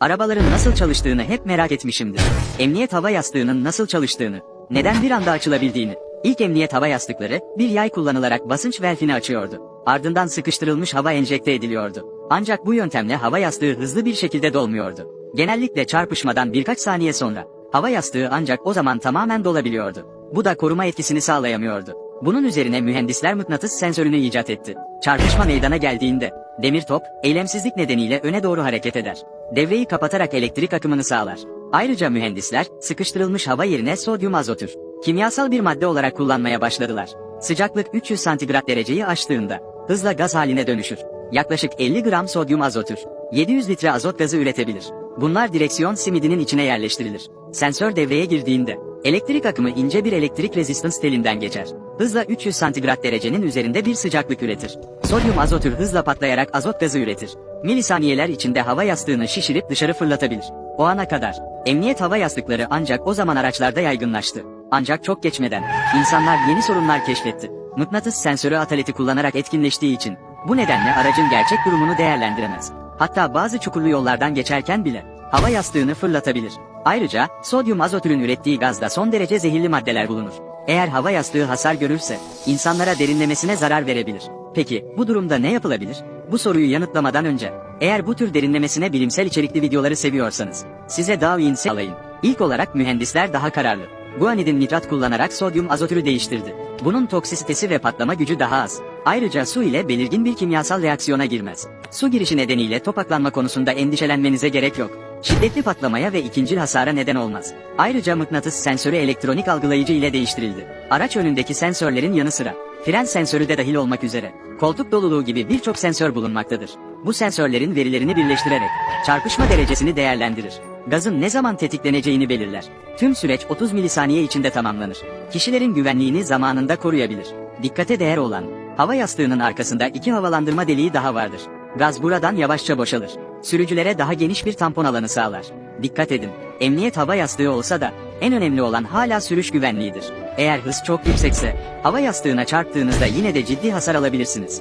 Arabaların nasıl çalıştığını hep merak etmişimdir. Emniyet hava yastığının nasıl çalıştığını, neden bir anda açılabildiğini. İlk emniyet hava yastıkları bir yay kullanılarak basınç velfini açıyordu. Ardından sıkıştırılmış hava enjekte ediliyordu. Ancak bu yöntemle hava yastığı hızlı bir şekilde dolmuyordu. Genellikle çarpışmadan birkaç saniye sonra hava yastığı ancak o zaman tamamen dolabiliyordu. Bu da koruma etkisini sağlayamıyordu. Bunun üzerine mühendisler mıknatıs sensörünü icat etti. Çarpışma meydana geldiğinde demir top eylemsizlik nedeniyle öne doğru hareket eder. Devreyi kapatarak elektrik akımını sağlar. Ayrıca mühendisler sıkıştırılmış hava yerine sodyum azotür kimyasal bir madde olarak kullanmaya başladılar. Sıcaklık 300 santigrat dereceyi aştığında hızla gaz haline dönüşür. Yaklaşık 50 gram sodyum azotür 700 litre azot gazı üretebilir. Bunlar direksiyon simidinin içine yerleştirilir. Sensör devreye girdiğinde elektrik akımı ince bir elektrik rezistans telinden geçer. Hızla 300 santigrat derecenin üzerinde bir sıcaklık üretir. Sodyum azotür hızla patlayarak azot gazı üretir. Milisaniyeler içinde hava yastığını şişirip dışarı fırlatabilir. O ana kadar emniyet hava yastıkları ancak o zaman araçlarda yaygınlaştı. Ancak çok geçmeden insanlar yeni sorunlar keşfetti. Mıknatıs sensörü ataleti kullanarak etkinleştiği için bu nedenle aracın gerçek durumunu değerlendiremez. Hatta bazı çukurlu yollardan geçerken bile hava yastığını fırlatabilir. Ayrıca sodyum azotürün ürettiği gazda son derece zehirli maddeler bulunur. Eğer hava yastığı hasar görürse insanlara derinlemesine zarar verebilir. Peki bu durumda ne yapılabilir? Bu soruyu yanıtlamadan önce eğer bu tür derinlemesine bilimsel içerikli videoları seviyorsanız size Darwin'i alayım. İlk olarak mühendisler daha kararlı. Guanidin nitrat kullanarak sodyum azotürü değiştirdi. Bunun toksisitesi ve patlama gücü daha az. Ayrıca su ile belirgin bir kimyasal reaksiyona girmez. Su girişi nedeniyle topaklanma konusunda endişelenmenize gerek yok. Şiddetli patlamaya ve ikincil hasara neden olmaz. Ayrıca mıknatıs sensörü elektronik algılayıcı ile değiştirildi. Araç önündeki sensörlerin yanı sıra fren sensörü de dahil olmak üzere koltuk doluluğu gibi birçok sensör bulunmaktadır. Bu sensörlerin verilerini birleştirerek çarpışma derecesini değerlendirir. Gazın ne zaman tetikleneceğini belirler. Tüm süreç 30 milisaniye içinde tamamlanır. Kişilerin güvenliğini zamanında koruyabilir. Dikkate değer olan, hava yastığının arkasında iki havalandırma deliği daha vardır. Gaz buradan yavaşça boşalır. Sürücülere daha geniş bir tampon alanı sağlar. Dikkat edin, emniyet hava yastığı olsa da en önemli olan hala sürüş güvenliğidir. Eğer hız çok yüksekse, hava yastığına çarptığınızda yine de ciddi hasar alabilirsiniz.